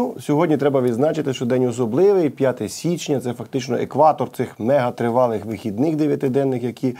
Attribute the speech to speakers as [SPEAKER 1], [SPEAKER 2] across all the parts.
[SPEAKER 1] Ну, сьогодні треба відзначити, що день особливий, 5 січня, це фактично екватор цих мегатривалих вихідних дев'ятиденних, які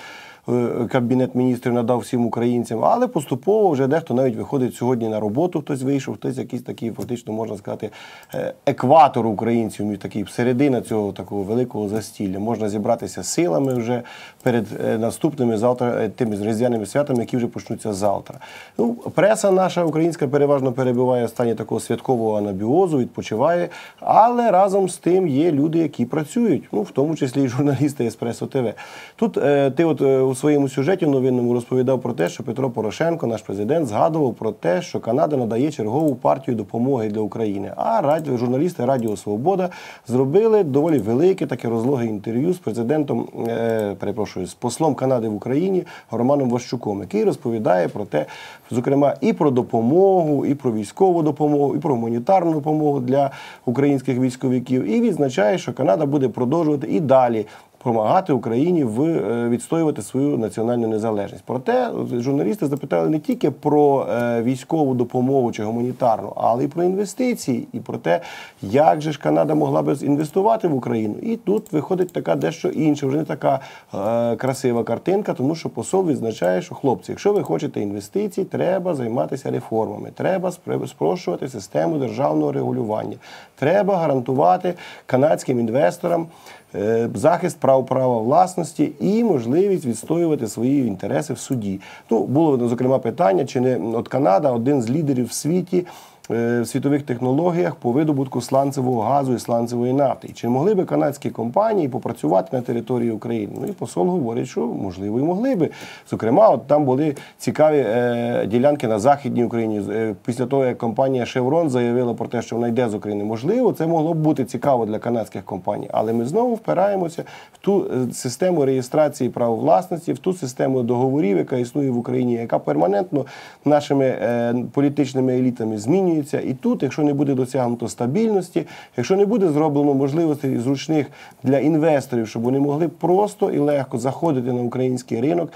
[SPEAKER 1] Кабінет міністрів надав всім українцям, але поступово вже дехто навіть виходить сьогодні на роботу, хтось вийшов, хтось якийсь такий, фактично можна сказати, е, екватор українців, такий середина цього такого великого застілля. Можна зібратися силами вже перед е, наступними завтра е, тими різдвяними святами, які вже почнуться завтра. Ну, преса наша українська переважно перебуває в стані такого святкового анабіозу, відпочиває, але разом з тим є люди, які працюють, ну в тому числі і журналісти Еспресо ТВ. Тут е, ти, от е, своєму сюжеті новинному розповідав про те, що Петро Порошенко, наш президент, згадував про те, що Канада надає чергову партію допомоги для України. А радіо, журналісти Радіо Свобода зробили доволі велике таке розлоге інтерв'ю з президентом, е, перепрошую, з послом Канади в Україні Романом Ващуком, який розповідає про те, зокрема, і про допомогу, і про військову допомогу, і про гуманітарну допомогу для українських військовиків. І відзначає, що Канада буде продовжувати і далі. Допомагати Україні в е, відстоювати свою національну незалежність. Проте журналісти запитали не тільки про е, військову допомогу чи гуманітарну, але й про інвестиції, і про те, як же ж Канада могла би інвестувати в Україну. І тут виходить така дещо інша, вже не така е, красива картинка, тому що посол відзначає, що хлопці, якщо ви хочете інвестицій, треба займатися реформами, треба спрощувати систему державного регулювання, треба гарантувати канадським інвесторам. Е, Захист прав права власності і можливість відстоювати свої інтереси в суді. Ну було зокрема питання, чи не от Канада один з лідерів в світі в світових технологіях по видобутку сланцевого газу і сланцевої нафти. І Чи могли би канадські компанії попрацювати на території України? Ну і посол говорить, що можливо і могли би. Зокрема, от там були цікаві е, ділянки на західній Україні. Е, Після того, як компанія Chevron заявила про те, що вона йде з України, можливо, це могло б бути цікаво для канадських компаній. Але ми знову впираємося в ту е, систему реєстрації прав власності, в ту систему договорів, яка існує в Україні, яка перманентно нашими е, політичними елітами змінюється. І тут, якщо не буде досягнуто стабільності, якщо не буде зроблено можливостей зручних для інвесторів, щоб вони могли просто і легко заходити на український ринок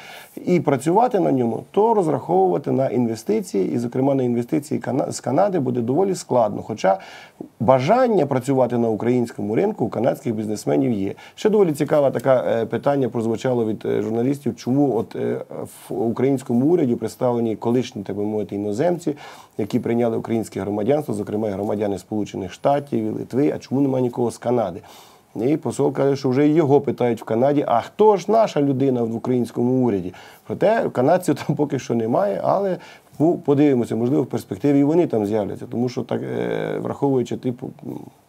[SPEAKER 1] і працювати на ньому, то розраховувати на інвестиції, і, зокрема, на інвестиції з Канади буде доволі складно. Хоча бажання працювати на українському ринку у канадських бізнесменів є. Ще доволі цікаве таке питання прозвучало від е, журналістів, чому от е, в українському уряді представлені колишні, так би мовити, іноземці, які прийняли українське громадянство, зокрема і громадяни Сполучених Штатів і Литви, а чому немає нікого з Канади? І посол каже, що вже його питають в Канаді, а хто ж наша людина в українському уряді? Проте канадців там поки що немає, але ну, подивимося, можливо, в перспективі і вони там з'являться, тому що так, е, враховуючи типу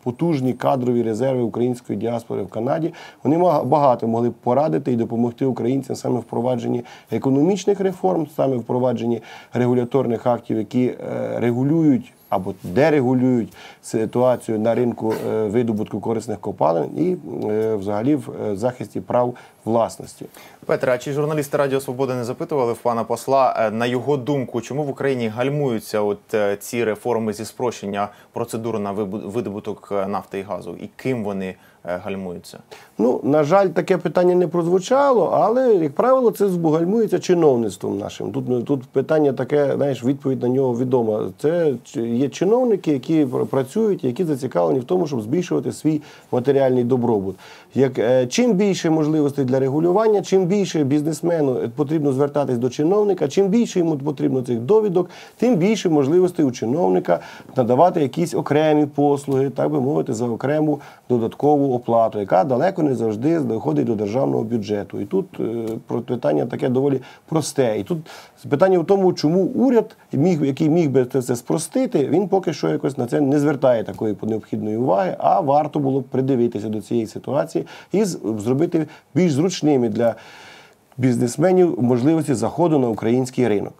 [SPEAKER 1] потужні кадрові резерви української діаспори в Канаді, вони багато могли б порадити і допомогти українцям саме в впровадженні економічних реформ, саме в впровадженні регуляторних актів, які е, регулюють або дерегулюють ситуацію на ринку е, видобутку корисних копалин і е, взагалі в е, захисті прав власності.
[SPEAKER 2] Петре, а чи журналісти Радіо Свобода не запитували в пана посла на його думку, чому в Україні гальмуються от ці реформи зі спрощення процедури на видобуток нафти і газу, і ким вони гальмуються?
[SPEAKER 1] Ну, на жаль, таке питання не прозвучало, але, як правило, це збугальмується чиновництвом нашим. Тут, ну, тут питання таке, знаєш, відповідь на нього відома. Це є чиновники, які працюють, які зацікавлені в тому, щоб збільшувати свій матеріальний добробут. Як, е, чим більше можливостей для регулювання, чим більше бізнесмену потрібно звертатись до чиновника, чим більше йому потрібно цих довідок, тим більше можливостей у чиновника надавати якісь окремі послуги, так би мовити, за окрему додаткову оплату, яка далеко не завжди доходить до державного бюджету. І тут е, питання таке доволі просте. І тут питання в тому, чому уряд, міг, який міг би це спростити, він поки що якось на це не звертає такої необхідної уваги, а варто було б придивитися до цієї ситуації і зробити більш зручними для бізнесменів можливості заходу на український ринок.